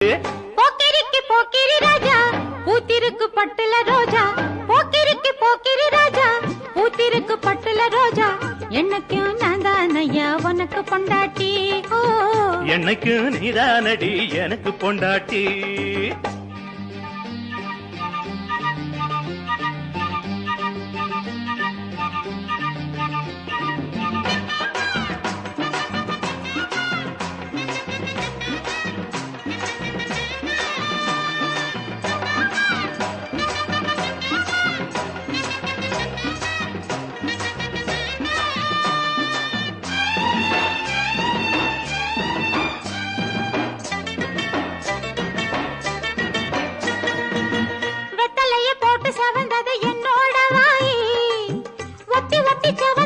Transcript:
போக்கிரிக்கு போக்கிரி ராஜா பூத்திருக்கு பட்டுல ரோஜா. போக்கிரிக்கு போக்கிரி ராஜா பூத்திருக்கு பட்டுல ரோஜா. எனக்கும் நான் தானையா உனக்கு பொண்டாட்டி? எனக்கு நீதானடி எனக்கு பொண்டாட்டி? தொட்டு சவந்தது என்னோட வாயி. ஒட்டி ஒட்டி சவ